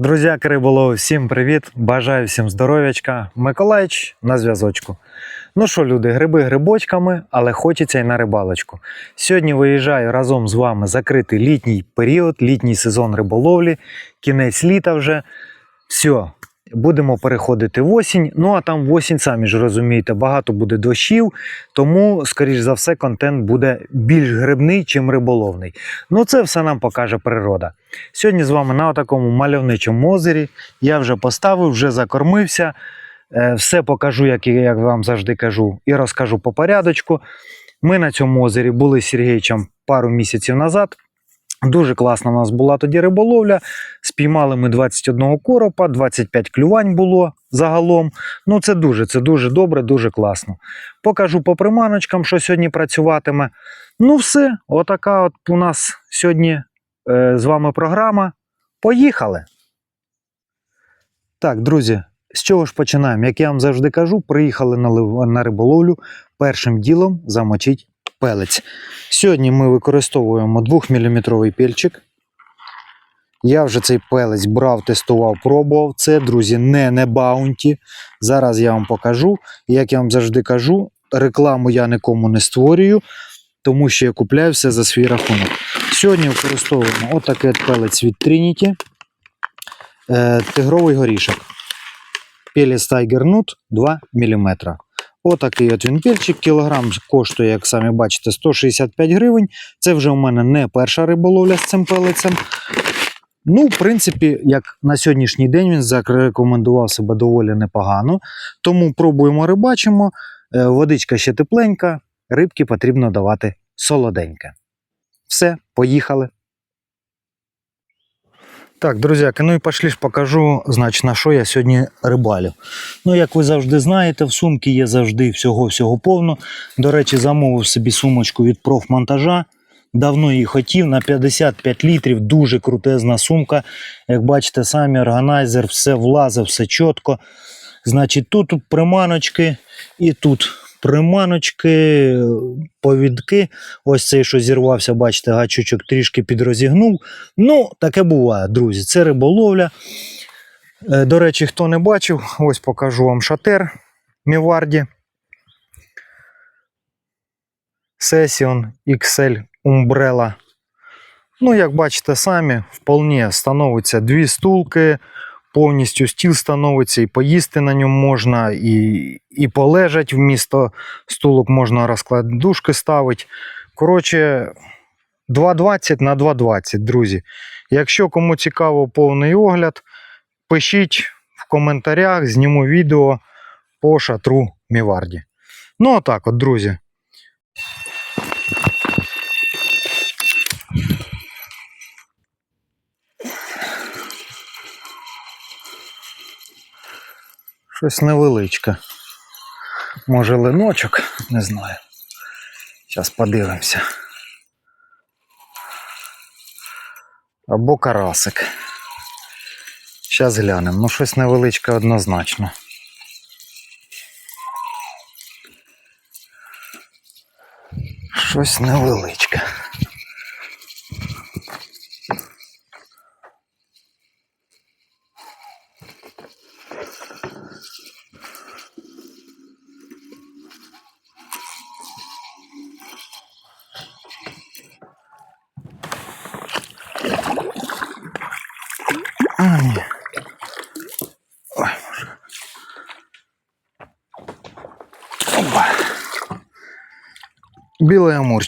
Друзяки риболови, всім привіт! Бажаю всім здоров'ячка. Миколаїч на зв'язочку. Ну що, люди, гриби грибочками, але хочеться й на рибалочку. Сьогодні виїжджаю разом з вами закрити літній період, літній сезон риболовлі, кінець літа вже. Все, будемо переходити в осінь. Ну а там в осінь, самі ж розумієте, багато буде дощів, тому, скоріш за все, контент буде більш грибний, чим риболовний. Ну, це все нам покаже природа. Сьогодні з вами на такому мальовничому озері. Я вже поставив, вже закормився. Е, Все покажу, як, і- як вам завжди кажу, і розкажу по порядочку. Ми на цьому озері були з Сергійчем пару місяців назад. Дуже класна у нас була тоді риболовля. Спіймали ми 21 коропа, 25 клювань було загалом. Ну, це дуже, це дуже добре, дуже класно. Покажу по приманочкам, що сьогодні працюватиме. Ну, все, отака от у нас сьогодні е, з вами програма. Поїхали! Так, друзі, з чого ж починаємо? Як я вам завжди кажу, приїхали на, риболовлю. Першим ділом замочить пелець. Сьогодні ми використовуємо 2-мм пільчик. Я вже цей пелець брав, тестував, пробував. Це, друзі, не не баунті. Зараз я вам покажу. Як я вам завжди кажу, рекламу я нікому не створюю, тому що я купляю все за свій рахунок. Сьогодні використовуємо отакий от пелець від Trinity. Е, тигровий горішок. Пелець Tiger Nut 2 мм. Отакий от він пільчик. Кілограм коштує, як самі бачите, 165 гривень. Це вже у мене не перша риболовля з цим пелецем. Ну, в принципі, як на сьогоднішній день він зарекомендував себе доволі непогано. Тому пробуємо рибачимо. Е, Водичка ще тепленька, рибки потрібно давати солоденьке. Все, поїхали. Так, друзяки, ну і пошли ж покажу, значить, на що я сьогодні рибалю. Ну, як ви завжди знаєте, в сумці є завжди всього-всього повно. До речі, замовив собі сумочку від профмонтажа. Давно її хотів на 55 літрів, дуже крутезна сумка. Як бачите, самі органайзер, все влазить, все чітко. Значить, тут приманочки і тут приманочки, повідки. Ось цей, що зірвався, бачите, гачочок трішки підрозігнув. Ну, таке буває, друзі. Це риболовля. Е, До речі, хто не бачив, ось покажу вам шатер Міварді. Session XL Umbrella. Ну, як бачите самі, вполне становиться дві стулки, повністю стіл становиться, і поїсти на ньому можна, і, і полежать вмісто стулок можна розкладушки ставити. Коротше, 2,20 на 2,20, друзі. Якщо кому цікаво повний огляд, пишіть в коментарях, зніму відео по шатру Міварді. Ну, отак от, друзі. Щось невеличке. Може линочок, не знаю. Зараз подивимося. Або карасик. Зараз глянемо. Ну, щось невеличке однозначно. Щось невеличке.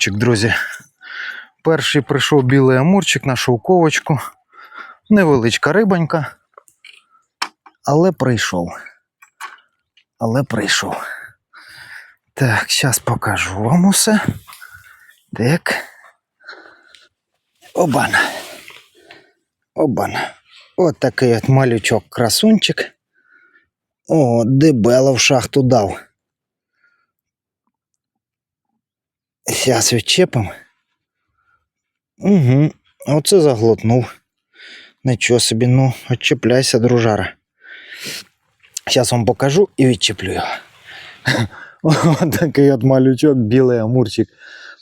Амурчик, друзі. Перший прийшов білий амурчик на шовковочку. Невеличка рибонька. Але прийшов. Але прийшов. Так, зараз покажу вам усе. Так. Обан. Обан. От такий от малючок красунчик. О, дебело в шахту дав. Зараз відчепимо. Угу, оце заглотнув. Нічого собі, ну, відчепляйся, дружара. Зараз вам покажу і відчеплю його. Ось такий от малючок, білий амурчик.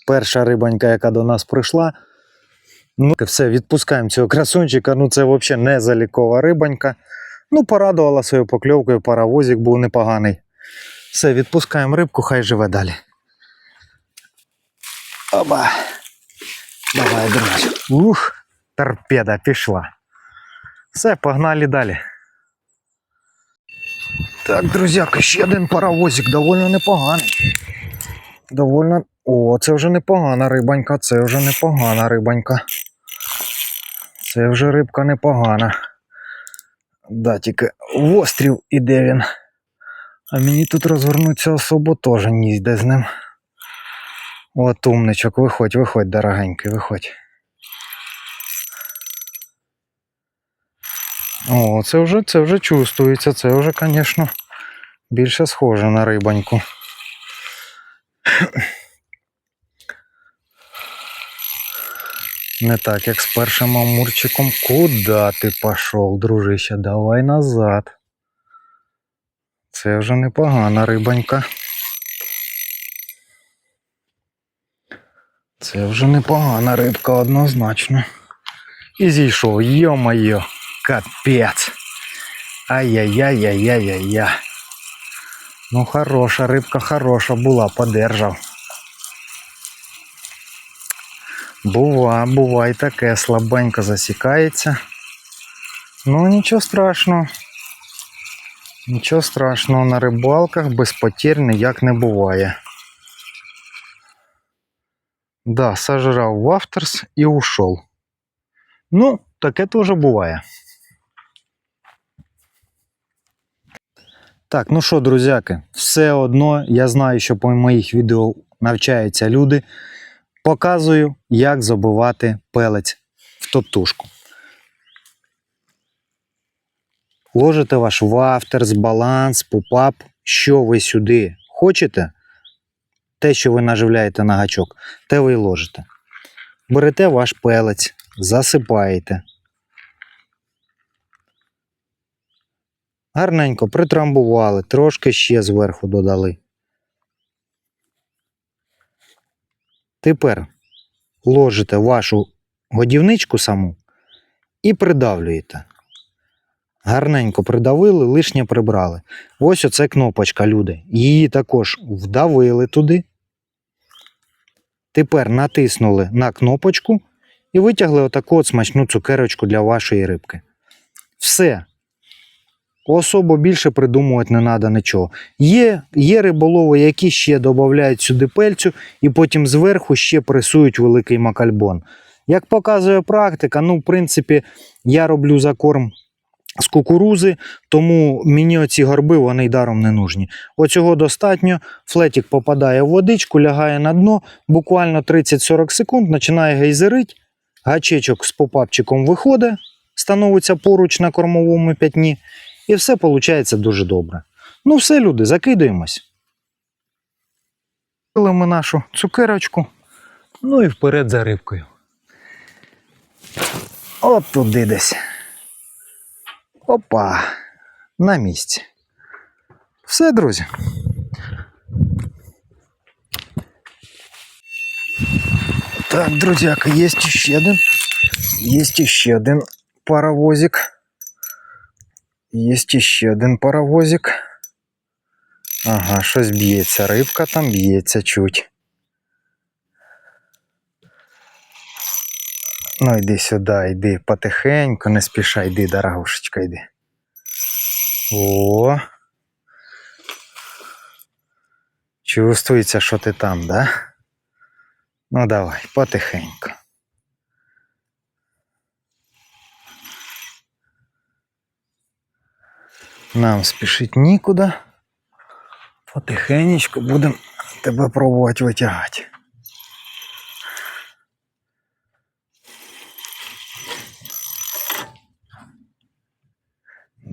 Перша рибонька, яка до нас прийшла. Ну, все, відпускаємо цього красунчика. Ну, це взагалі не залікова рибонька. Ну, порадувала своєю покльовкою, паровозик був непоганий. Все, відпускаємо рибку, хай живе далі. Оба. Давай, друзі. Ух, торпеда пішла. Все, погнали далі. Так, друзяки, ще один паровозик, доволі непоганий. Довольно. О, це вже непогана рибонька, це вже непогана рибонька. Це вже рибка непогана. Да, тільки в острів іде він. А мені тут розвернуться особо теж ніде з ним. От умничок, виходь, виходь, дорогенький, виходь. О, це вже, це вже чувствується, це вже, звісно, більше схоже на рибоньку. Не так, як з першим амурчиком. Куда ти пішов, дружище? Давай назад. Це вже непогана рибонька. Це вже непогана рибка однозначно. І зійшов, йо-моє, капець. Ай-яй-яй-яй-яй-яй. Ну, хороша, рибка хороша була, подержав. Бува, бува і таке слабенько засікається. Ну, нічого страшного. Нічого страшного, на рибалках без потерь ніяк не буває. Да, сожрав вафтерс і ушов. Ну, таке теж буває. Так, ну що, друзяки, все одно я знаю, що по моїх відео навчаються люди. Показую, як забивати пелець в топтушку. Ложите ваш вафтерс, баланс, пупап, що ви сюди хочете, те, що ви наживляєте на гачок, те ви і ложите. Берете ваш пелець, засипаєте. Гарненько притрамбували, трошки ще зверху додали. Тепер ложите вашу годівничку саму і придавлюєте. Гарненько придавили, лишнє прибрали. Ось оце кнопочка, люди. Її також вдавили туди. Тепер натиснули на кнопочку і витягли отаку от смачну цукерочку для вашої рибки. Все. Особо більше придумувати не треба нічого. Є, є риболови, які ще додають сюди пельцю і потім зверху ще пресують великий макальбон. Як показує практика, ну, в принципі, я роблю закорм з кукурузи, тому мені оці горби вони й даром не нужні. Оцього достатньо. Флетік попадає в водичку, лягає на дно, буквально 30-40 секунд, починає гейзерить, гачечок з попапчиком виходить, становиться поруч на кормовому п'ятні. І все виходить дуже добре. Ну, все, люди, закидуємось. Ми нашу цукерочку. Ну і вперед за рибкою. От туди десь. Опа. На місці. Все, друзі. Так, друзяка, є ще один. Є ще один паровозик. Є ще один паровозик. Ага, щось б'ється. Рибка там б'ється чуть. Ну, йди сюди, йди потихеньку, не спішай, йди, дорогушечка, йди. О. Чувствується, що ти там, да? Ну давай, потихеньку. Нам спішить нікуди. Потихенечку будемо тебе пробувати витягати.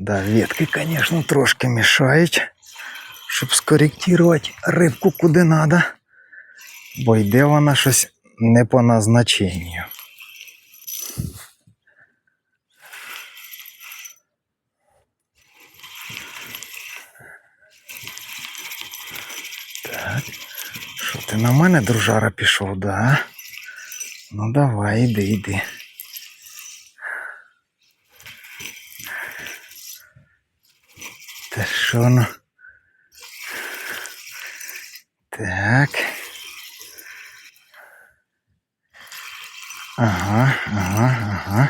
Да, ветки, конечно, трошки мешають, щоб скоректувати рибку куди надо, бо йде вона щось не по назначенню. Так, що ти на мене, дружара, пішов, да? Ну давай, іди, іди. Що. Так. Ага, ага, ага.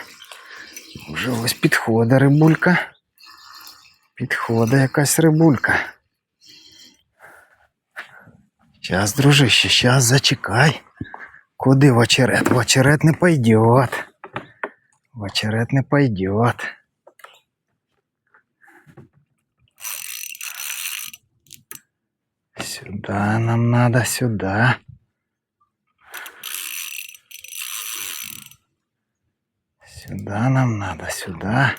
Вже ось підходить рибулька. Підходить якась рибулька. Щас, дружище, щас зачекай. Куди в очерет? В очерет не пойдет. В очерет не пойдет. Сюда нам надо, сюда. Сюда нам надо, сюда.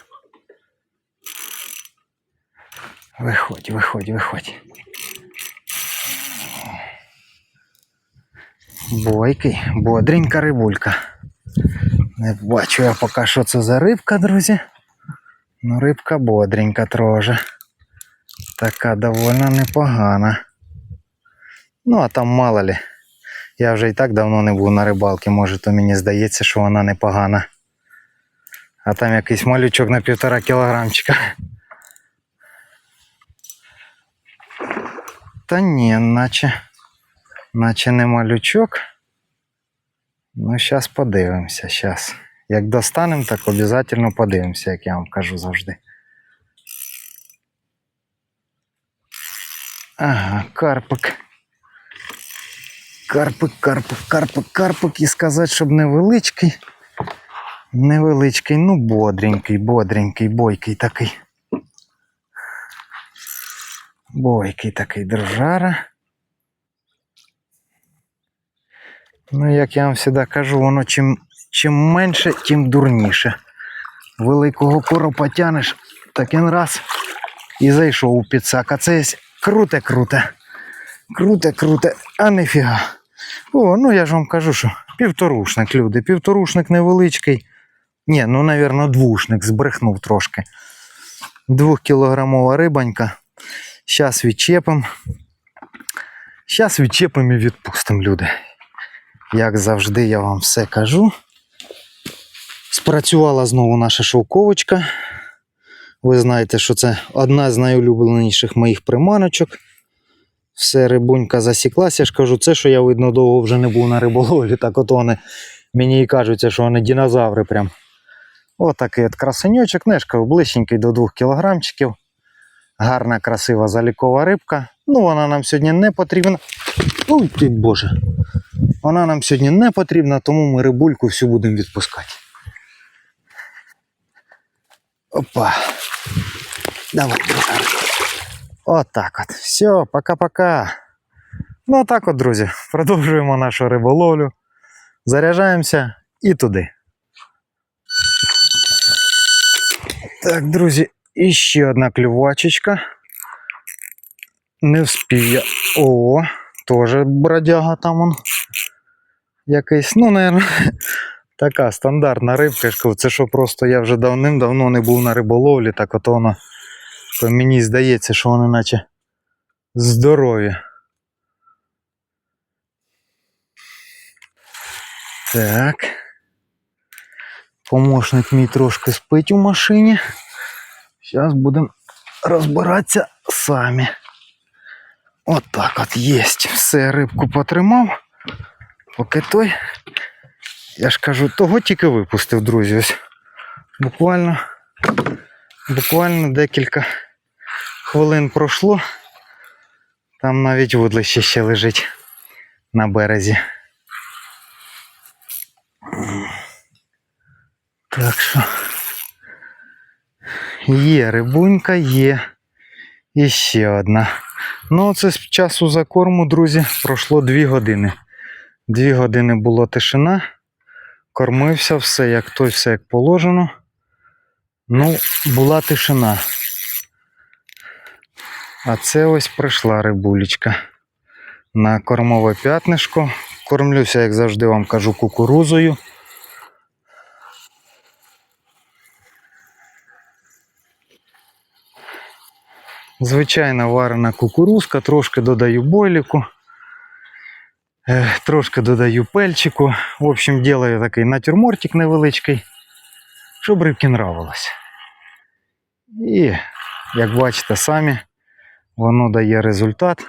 Виходь, виходь, виходь. Бойкий, бодренька рибулька. Не бачу я поки що це за рибка, друзі. Ну, рибка бодренька трохи. Така довольно непогана. Ну, а там мало ли. Я вже і так давно не був на рибалці, може, то мені здається, що вона непогана. А там якийсь малючок на півтора кілограмчика. Та ні, наче, наче не малючок. Ну, зараз подивимося, зараз. Як достанемо, так обов'язково подивимося, як я вам кажу завжди. Ага, карпик. Карпик, карпик, карпик, карпик. І сказати, щоб невеличкий. Невеличкий, ну бодренький, бодренький, бойкий такий. Бойкий такий дружара. Ну, як я вам завжди кажу, воно чим, чим менше, тим дурніше. Великого коропа тянеш, так він раз і зайшов у підсак. А це є круте, круте. Круте, круте, а нефіга. О, ну я ж вам кажу, що півторушник, люди. Півторушник невеличкий. Ні, ну, навірно, двушник, збрехнув трошки. Двохкілограмова рибанька. Зараз відчепимо. Зараз відчепимо і відпустимо, люди. Як завжди, я вам все кажу. Спрацювала знову наша шовковочка. Ви знаєте, що це одна з найулюбленіших моїх приманочок. Все, рибунька засіклася. Я ж кажу, це, що я, видно, довго вже не був на риболовлі, так от вони мені і кажуться, що вони динозаври прям. Отакий от красеньочок, нешка ближченький до 2 кілограмчиків. Гарна, красива залікова рибка. Ну, вона нам сьогодні не потрібна. Ой, ти боже. Вона нам сьогодні не потрібна, тому ми рибульку всю будемо відпускати. Опа. Давай, дружар. Отак от. Все, пока-пока. Ну, так от, друзі, продовжуємо нашу риболовлю. Заряджаємося і туди. Так, друзі, і ще одна клювачечка. Не вспів я. О, теж бродяга там он. Якийсь, ну, наверное, така стандартна рибка. Це що просто я вже давним-давно не був на риболовлі, так от воно. то Мені здається, що вони наче здорові. Так. Помощник мій трошки спить у машині. Зараз будемо розбиратися самі. От так от єсть. Все, рибку потримав. Поки той. Я ж кажу, того тільки випустив, друзі. Ось буквально, буквально декілька Хвилин пройшло. Там навіть вудлище ще лежить на березі. Так що є рибунька, є. І ще одна. Ну, це з часу закорму, друзі, пройшло 2 години. Дві години було тишина. Кормився, все як той, все як положено. Ну, була тишина. А це ось прийшла рибулечка на кормове п'ятнишко. Кормлюся, як завжди вам кажу, кукурузою. Звичайна варена кукурузка, трошки додаю бойліку, е, трошки додаю пельчику. В общем, делаю такий натюрмортик невеличкий, щоб рибки нравилось. І, як бачите самі, Воно дає результат.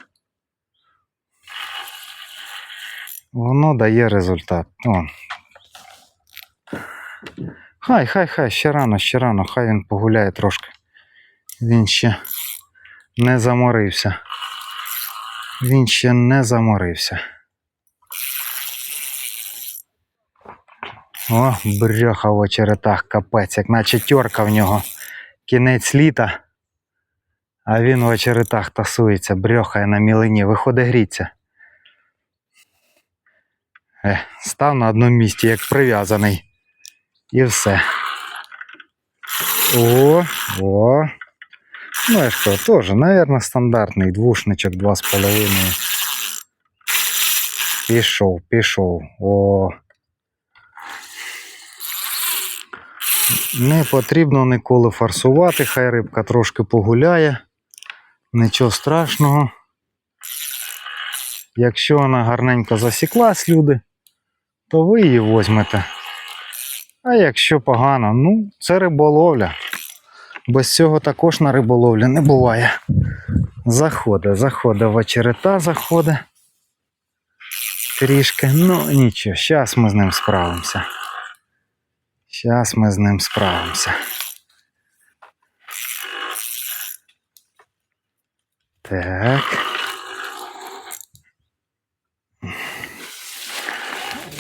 Воно дає результат. О. Хай, хай, хай, ще рано, ще рано, хай він погуляє трошки. Він ще не заморився. Він ще не заморився. О, брьоха в очеретах, капець, як наче тьорка в нього. Кінець літа. А він в очеретах тасується, брьохає на мілині, виходить гріться. Е, став на одному місці, як прив'язаний. І все. О, о. Ну, я кажу, теж, мабуть, стандартний двушничок 2,5. Пішов, пішов. О. Не потрібно ніколи форсувати, хай рибка трошки погуляє. Нічого страшного. Якщо вона гарненько засіклась, люди, то ви її візьмете. А якщо погано, ну, це риболовля. Без цього також на риболовлі не буває. Заходить в очерета, заходить. Трішки, ну нічого, зараз ми з ним справимося. Зараз ми з ним справимося. Так.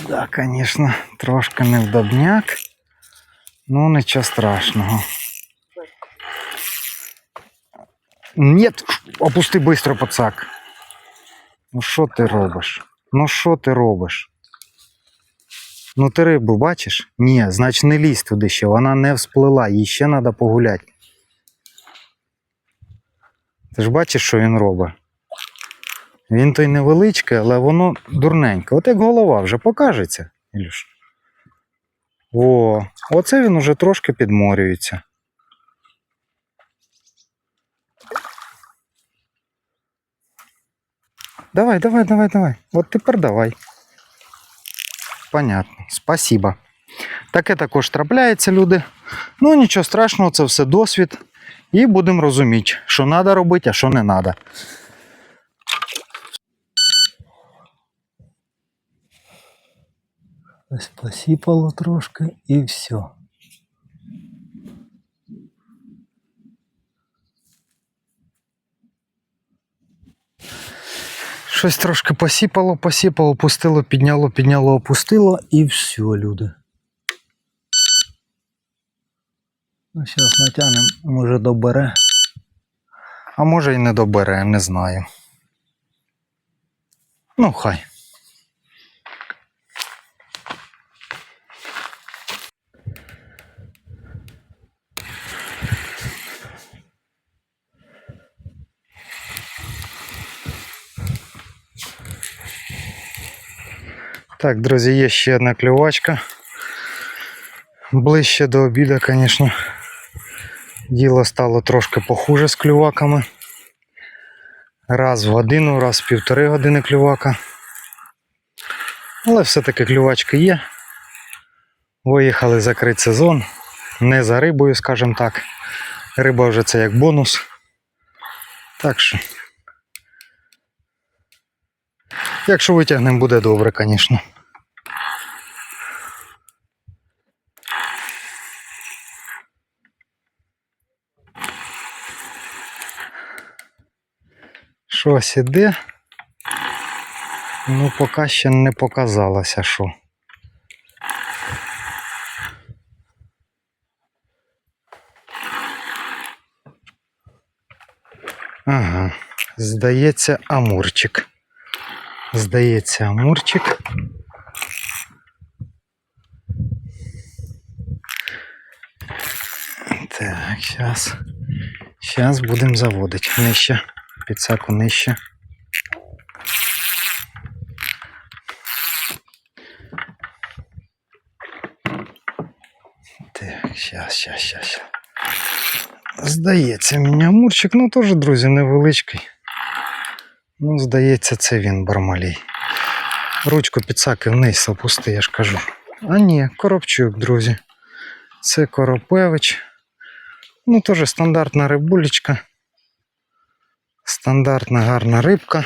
Да, звісно, трошки невдобняк. Ну, нічого страшного. Нет, опусти быстро, пацак. Ну що ти робиш? Ну що ти робиш? Ну ти рибу бачиш? Ні, значить не лізь туди ще, вона не всплила, їй ще треба погуляти. Ти ж бачиш, що він робить? Він той невеличкий, але воно дурненьке. От як голова вже покажеться, Ілюш. О, оце він уже трошки підморюється. Давай, давай, давай, давай. От тепер давай. Понятно. Спасибо. Таке також трапляється, люди. Ну нічого страшного, це все досвід. І будемо розуміти, що треба робити, а що не треба. Ось посіпало трошки і все. Щось трошки посіпало, посіпало, пустило, підняло, підняло, опустило і все, люди. Ну, зараз натягнемо, може добере. А може і не добере, не знаю. Ну, хай. Так, друзі, є ще одна клювачка. Ближче до обіду, звісно. Діло стало трошки похуже з клюваками. Раз в годину, раз в півтори години клювака. Але все-таки клювачки є. Виїхали закрити сезон. Не за рибою, скажімо так. Риба вже це як бонус. Так що. Якщо витягнемо, буде добре, звісно. Щось іде. Ну, поки ще не показалося, що. Ага, здається, амурчик. Здається, амурчик. Так, зараз. Зараз будемо заводити нижче. Підсаку нижче. Так, зараз, зараз, зараз. Здається, мені амурчик, ну теж, друзі, невеличкий. Ну, здається, це він бармалій. Ручку підсаки вниз опусти, я ж кажу. А ні, коробчук, друзі. Це Коропевич. Ну, теж стандартна рибулечка. Стандартна гарна рибка.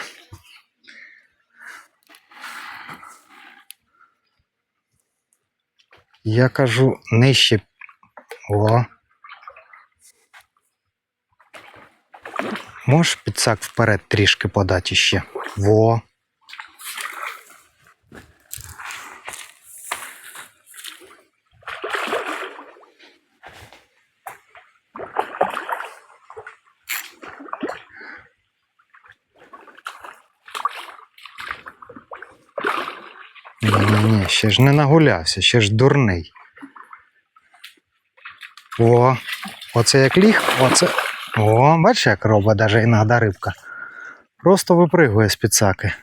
Я кажу нижче. О. Можеш підсак вперед трішки подати ще. Во. Ні, ні, ще ж не нагулявся, ще ж дурний. О, оце як ліг, оце. О, бачиш, як робить даже іноді рибка. Просто випригує з підсаки.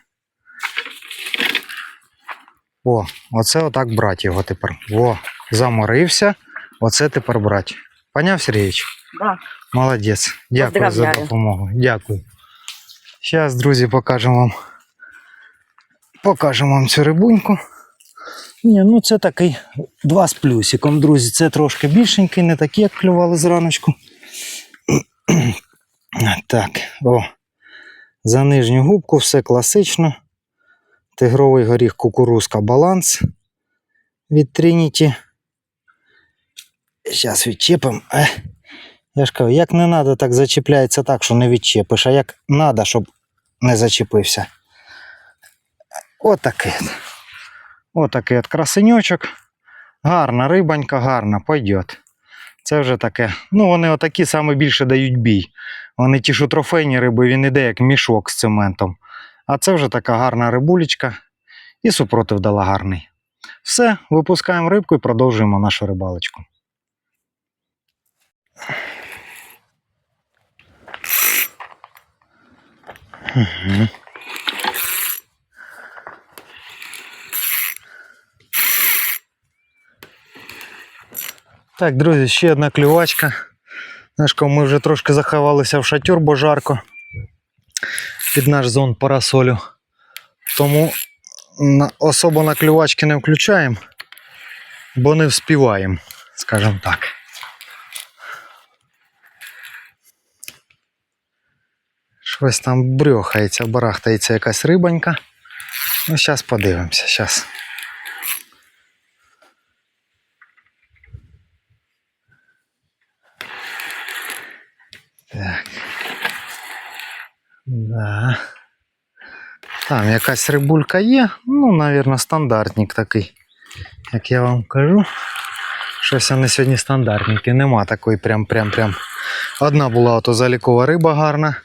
О, оце отак брать його тепер. О, заморився. Оце тепер брать. Поняв, Сергійович? Да. Молодець. Дякую за допомогу. Дякую. Зараз, друзі, покажемо вам. Покажемо вам цю рибуньку. Ні, ну це такий два з плюсиком, друзі. Це трошки більшенький, не такі, як клювали зраночку. Так, о. За нижню губку все класично. Тигровий горіх кукурузка баланс від Trinity. Зараз відчепимо. Е. Я ж кажу, як не треба, так зачіпляється так, що не відчепиш, а як треба, щоб не зачепився. Отакий. от. Отакий от красенючок. Гарна рибанька, гарна, пойдет. Це вже таке. Ну, вони отакі саме більше дають бій. Вони ті, що трофейні риби, він іде як мішок з цементом. А це вже така гарна рибулечка. І супротив дала гарний. Все, випускаємо рибку і продовжуємо нашу рибалочку. Мгм. Так, друзі, ще одна клювачка. Знаєш, коли ми вже трошки заховалися в шатер, бо жарко під наш зон парасолю. Тому особо на клювачки не включаємо, бо не вспіваємо, скажімо так. Щось там брьохається, барахтається якась рибонька. Ну, зараз подивимося, зараз. Так. Да. Там якась рибулька є. Ну, навірно, стандартник такий. Як я вам кажу. Щось вони сьогодні стандартники. Нема такої прям прям прям. Одна була ото залікова риба гарна,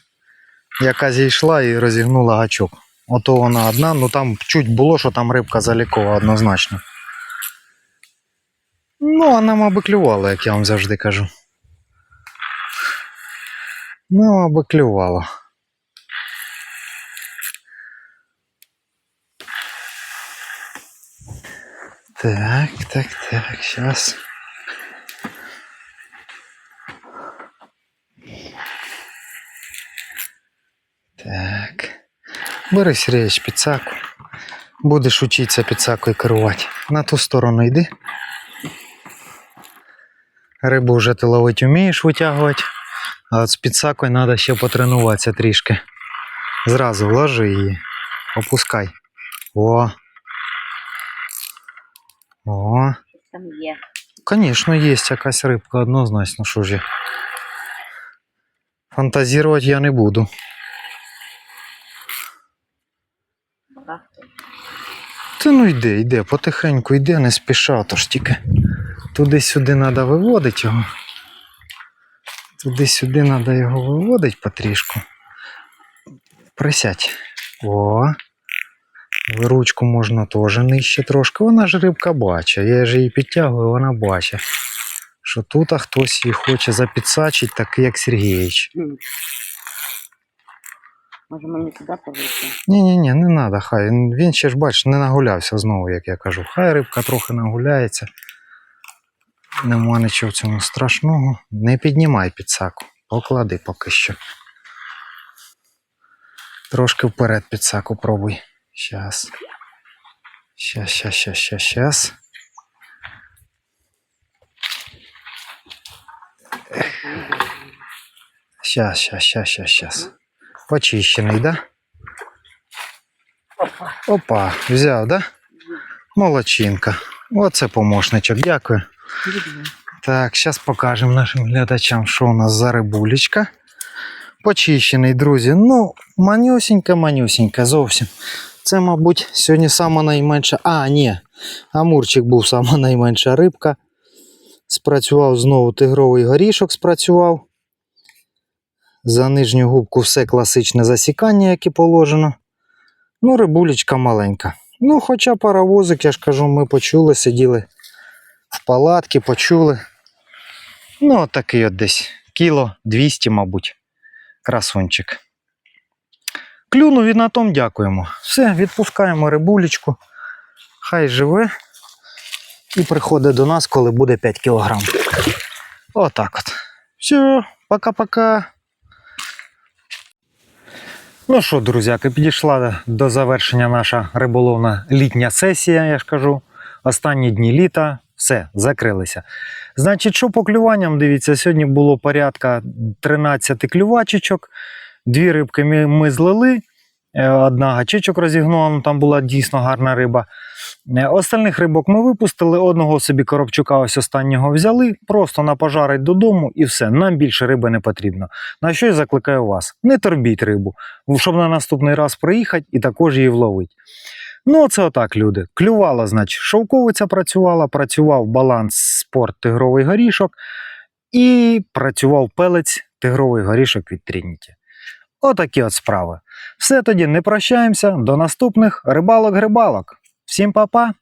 яка зійшла і розігнула гачок. Ото вона одна, ну там чуть було, що там рибка залікова однозначно. Ну, вона, мабуть, клювала, як я вам завжди кажу. Ну, аби клювало. Так, так, так, сейчас. Так. Бери Сергійович підсаку. Будеш учитися підсакою керувати. На ту сторону йди. Рибу вже ти ловити вмієш витягувати. А от з підсакою треба ще потренуватися трішки. Зразу ложи її. Опускай. О. О. Там є. Звісно, є якась рибка, однозначно, що ж. я. Фантазувати я не буду. Та ну йде, йде, потихеньку йде, не спіша, то ж тільки туди-сюди треба виводити його. Туди-сюди треба його виводити потрішку. Присядь. О. Ручку можна теж нижче трошки. Вона ж рибка бачить. Я ж її підтягую, вона бачить. Що тут а хтось її хоче запідсачити, такий як Сергійович. Може мені сюди повезти? Ні-ні-ні, не треба, хай. Він він ще ж бачиш, не нагулявся знову, як я кажу. Хай рибка трохи нагуляється. Нема нічого в цьому страшного. Не піднімай підсаку. Поклади поки що. Трошки вперед підсаку пробуй. Щас. Щас, щас, щас, щас, щас. Щас, щас, щас, щас, щас. Почищений, да? Опа, взяв, да? Молодчинка. Оце помощничок, дякую. Так, зараз покажемо нашим глядачам, що у нас за рибулечка. Почищений, друзі. Ну, манюсінька, зовсім. Це, мабуть, сьогодні сама найменша. А, ні. Амурчик був сама найменша рибка. Спрацював знову тигровий горішок, спрацював. За нижню губку все класичне засікання, як і положено. Ну, рибулечка маленька. Ну, хоча паровозик, я ж кажу, ми почули, сиділи в палатці, почули. Ну, от такий от десь кіло 200, мабуть. Красунчик. Клюнув і на тому дякуємо. Все, відпускаємо рибулечку. Хай живе і приходить до нас, коли буде 5 кілограм. Отак от. Все, пока-пока. Ну що, друзяки, підійшла до завершення наша риболовна літня сесія, я ж кажу. Останні дні літа, все, закрилися. Значить, що по клюванням, дивіться, сьогодні було порядка 13 клювачечок. Дві рибки ми, ми злили, е, одна гачечок розігнула, ну, там була дійсно гарна риба. Е, Остальних рибок ми випустили, одного собі коробчука ось останнього взяли, просто на пожарить додому і все. Нам більше риби не потрібно. На що я закликаю вас? Не торбіть рибу, щоб на наступний раз приїхати і також її вловити. Ну, це отак, люди. Клювала, значить, шовковиця працювала, працював баланс спорт тигровий горішок і працював пелець тигровий горішок від Трініті. Отакі от справи. Все тоді не прощаємося. До наступних рибалок-грибалок. Всім па-па!